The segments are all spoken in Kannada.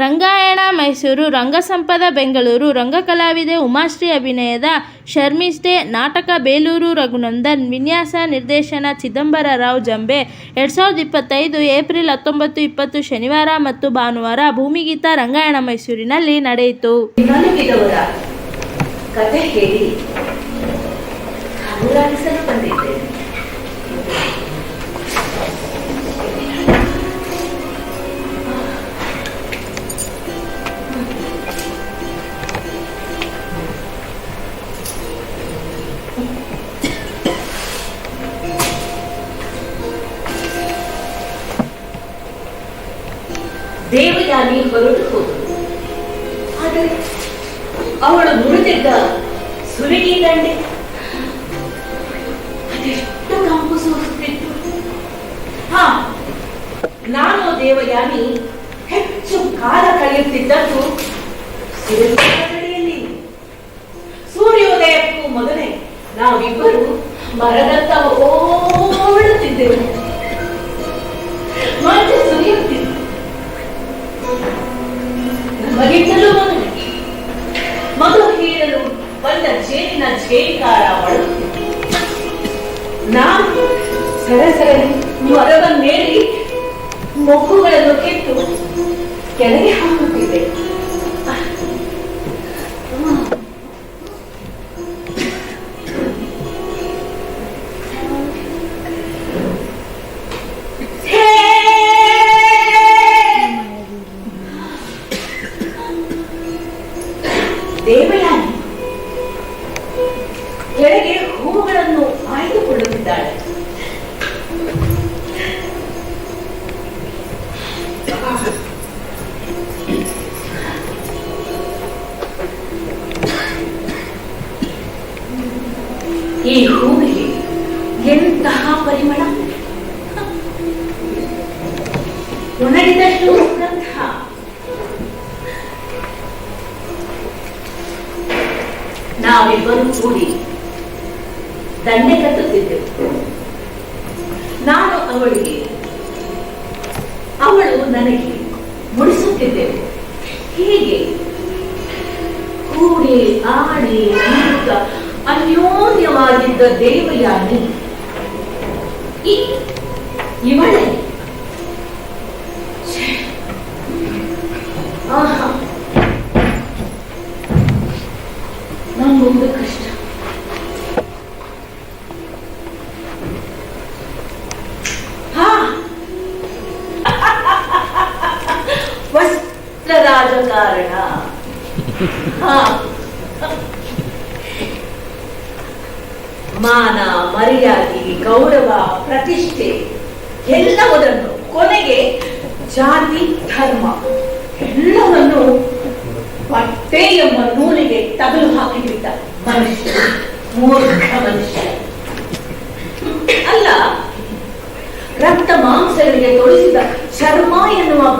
ರಂಗಾಯಣ ಮೈಸೂರು, ರಂಗಸಂಪದ ಬೆಂಗಳೂರು, ರಂಗಕಲಾವಿದೆ ಉಮಾಶ್ರೀ ಅಭಿನಯದ ಶರ್ಮಿಷ್ಠೆ, ನಾಟಕ ಬೇಲೂರು ರಘುನಂದನ್, ವಿನ್ಯಾಸ ನಿರ್ದೇಶನ ಚಿದಂಬರ ರಾವ್ ಜಂಬೆ, ಎರಡು ಸಾವಿರದ ಇಪ್ಪತ್ತೈದು ಏಪ್ರಿಲ್ ಹತ್ತೊಂಬತ್ತು ಇಪ್ಪತ್ತು ಶನಿವಾರ ಮತ್ತು ಭಾನುವಾರ ಭೂಮಿಗೀತ ರಂಗಾಯಣ ಮೈಸೂರಿನಲ್ಲಿ ನಡೆಯಿತು. ಕಥೆ ಕತೆ ಹೇಳಿ ದೇವಯಾನಿ ಹೊರಟು ಹೋದಳು. ಆದರೆ ಅವಳು ನುಡಿದಿದ್ದ ಸುರಿಗಿ ದಂಡೆ ಅದೆಷ್ಟು ಕಂಪು ಸೂಸುತ್ತಿತ್ತು. ಹಾ, ನಾನು ದೇವಯಾನಿ ಹೆಚ್ಚು ಕಾಲ ಕಳೆಯುತ್ತಿದ್ದದ್ದು ಸಿರಿಯಲ್ಲಿ ಸೂರ್ಯೋದಯಕ್ಕೂ ಮೊದಲೇ ನಾವಿಬ್ಬರು ಮರದತ್ತ ಓಡುತ್ತಿದ್ದೆವು. ಸರಸರನೆ ಮರವನ್ನೇರಿ ಮೊಗ್ಗುಗಳನ್ನು ಕಿತ್ತು ಕೆಳಗೆ ಹಾಕುತ್ತಿದ್ದೆ. ಈ ಹೂವಿಗೆ ಎಂತಹ ಪರಿಮಳ ಒಣಗಿದಷ್ಟು ಸುಗಂಧ ನಾವಿಬ್ಬರು ಕೂಡಿ ದಂಡೆ ಅವಳು ನನಗೆ ಮುಡಿಸುತ್ತಿದ್ದೆವು ಹೀಗೆ ಕೂಡಿ ಆಡಿ ನಗುತ್ತ ಅನ್ಯೋನ್ಯವಾಗಿದ್ದ ದೇವಯಾನಿ ಇವಳೇ ವಸ್ತ್ರ ರಾಜಕಾರಣ ಮಾನ, ಮರ್ಯಾದೆ, ಗೌರವ, ಪ್ರತಿಷ್ಠೆ ಎಲ್ಲವುದನ್ನು ಕೊನೆಗೆ ಜಾತಿ, ಧರ್ಮ ಎಲ್ಲವನ್ನು ಬಟ್ಟೆ ಎಂಬ ನೂಲಿಗೆ ತಗಲು ಹಾಕಿಬಿಟ್ಟ ಮನುಷ್ಯ, ಮೂರ್ಖ ಮನುಷ್ಯ. ಅಲ್ಲ, ರಕ್ತ ಮಾಂಸಗಳಿಗೆ ತೊಡಿಸಿದ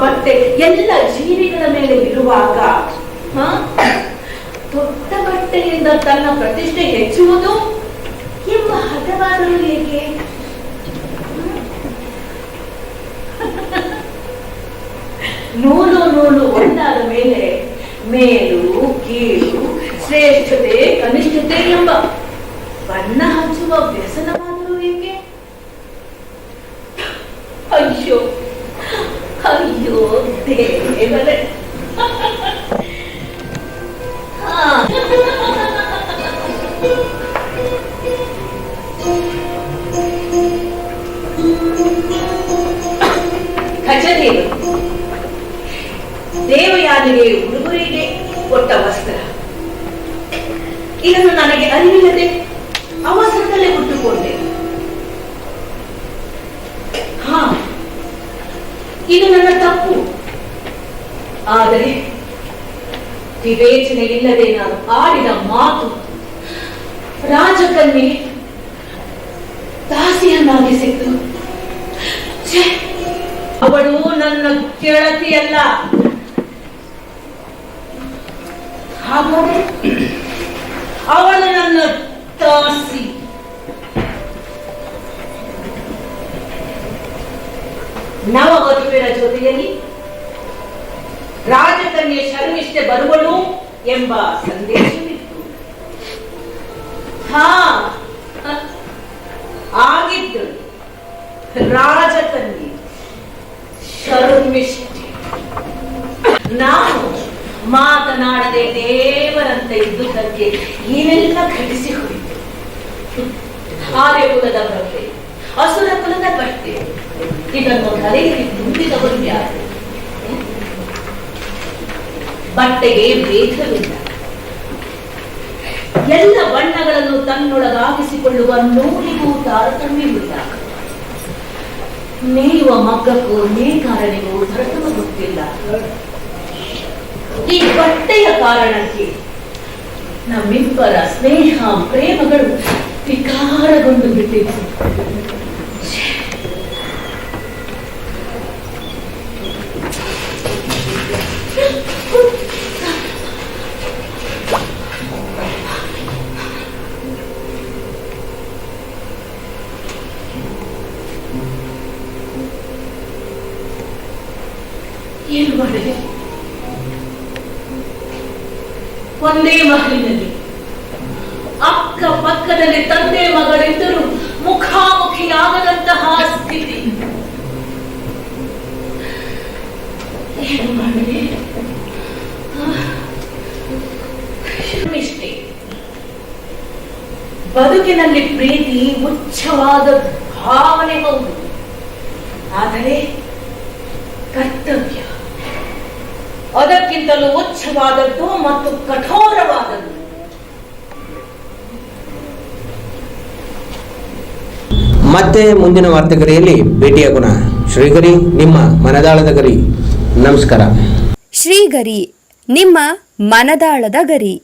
ಬಟ್ಟೆ ಎಲ್ಲ ಜೀವಿಗಳ ಮೇಲೆ ಇರುವಾಗ? ದೊಡ್ಡ ಬಟ್ಟೆಯಿಂದ ತನ್ನ ಪ್ರತಿಷ್ಠೆ ಹೆಚ್ಚುವುದು ಎಂಬ ಹದವಾದರೂ ಹೇಗೆ ನೂಲು ನೂಲು ಒಂದಾದ ಮೇಲೆ ಮೇಲು, ಕೀಳು, ಶ್ರೇಷ್ಠತೆ, ಕನಿಷ್ಠತೆ ಎಂಬ ಬಣ್ಣ ಹಚ್ಚುವ ವ್ಯಸನವಾದರೂ ಏಕೆ ಅಯ್ಯೋ. ಖಜದೇವರು ದೇವಯಾನಿಗೆ ಹುಡುಗರಿಗೆ ಕೊಟ್ಟ ವಸ್ತ್ರ. ಇದನ್ನು ನನಗೆ ಅರಿವಿಲ್ಲದೆ ಅವಸರದಲ್ಲೇ ಹುಟ್ಟುಕೊಂಡೆ ಹಾ ಇದು ನನ್ನ ಆದರೆ ವಿವೇಚನೆ ಇಲ್ಲದೆ ನಾನು ಆಡಿದ ಮಾತು ರಾಜಕನ್ಯೆ ದಾಸಿಯನ್ನಾಗಿಸಿತ್ತು! ಅವಳು ನನ್ನ ಕೆಳತಿಯಲ್ಲ ಹಾಗಾದ್ರೆ ಅವಳು ನನ್ನ ದಾಸಿ ನವ ಮದುವೆಯ ಜೊತೆಯಲ್ಲಿ ರಾಜಕನ್ಯೆ ಶರ್ಮಿಷ್ಠೆ ಬರುವಳು ಎಂಬ ಸಂದೇಶವಿತ್ತು. ಹಾ ಆಗಿದ್ದಳು ರಾಜಕನ್ಯೆ ಶರ್ಮಿಷ್ಠೆ ನಾನು ಮಾತನಾಡದೆ ದೇವರಂತೆ ಇದ್ದುದಕ್ಕೆ ಏನೆಲ್ಲ ಘಟಿಸಿ ಹೋಯಿತು ಆರ್ಯ ಕುಲದ ಬಗ್ಗೆ ಅಸುರ ಕುಲದ ಬಟ್ಟೆ ಇದನ್ನು ತಲೆಯಲ್ಲಿ ತುಂಬಿದವರು ಯಾರು? ಬಟ್ಟೆಗೆ ಭೇದವಿಲ್ಲ. ಎಲ್ಲ ಬಣ್ಣಗಳನ್ನು ತನ್ನೊಳಗಾಗಿಸಿಕೊಳ್ಳುವ ನೂಲಿಗೂ ತಾರತಮ್ಯವಿಲ್ಲ. ನೇಯುವ ಮಗ್ಗಕ್ಕೂ ನೇಕಾರನಿಗೂ ಭರತವ ಗೊತ್ತಿಲ್ಲ. ಈ ಬಟ್ಟೆಯ ಕಾರಣಕ್ಕೆ ನಮ್ಮಿಬ್ಬರ ಸ್ನೇಹ, ಪ್ರೇಮಗಳು ವಿಕಾರಗೊಂಡು ಬಿಟ್ಟಿವೆ ಏನು ಮಾಡಿದೆ ಒಂದೇ ಮಹಲಿನಲ್ಲಿ, ಅಕ್ಕ ಪಕ್ಕದಲ್ಲಿ ತಂದೆ ಮಗಳಿದ್ದರೂ ಮುಖಾಮುಖಿಯಾಗದಂತಹ ಸ್ಥಿತಿ. ಏನು ಮಾಡಿದೆ ಬದುಕಿನಲ್ಲಿ ಪ್ರೀತಿ ಉಚ್ಚವಾದ ಭಾವನೆ ಹೌದು. ಆದರೆ ಕರ್ತವ್ಯ ಅದಕ್ಕಿಂತಲೂ ಉಚ್ಚವಾದದ್ದು ಮತ್ತು ಕಠೋರವಾದದ್ದು. ಮತ್ತೆ ಮುಂದಿನ ವಾರ್ತೆಗರಿಯಲ್ಲಿ ಭೇಟಿಯಾಗೋಣ ಶ್ರೀಗರಿ ನಿಮ್ಮ ಮನದಾಳದ ಗರಿ. ನಮಸ್ಕಾರ. ಶ್ರೀಗರಿ ನಿಮ್ಮ ಮನದಾಳದ ಗರಿ.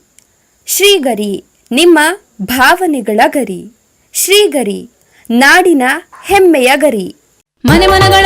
ಶ್ರೀಗರಿ ನಿಮ್ಮ ಭಾವನೆಗಳ ಗರಿ. ಶ್ರೀಗರಿ ನಾಡಿನ ಹೆಮ್ಮೆಯ ಗರಿ. ಮನೆ ಮನಗಳ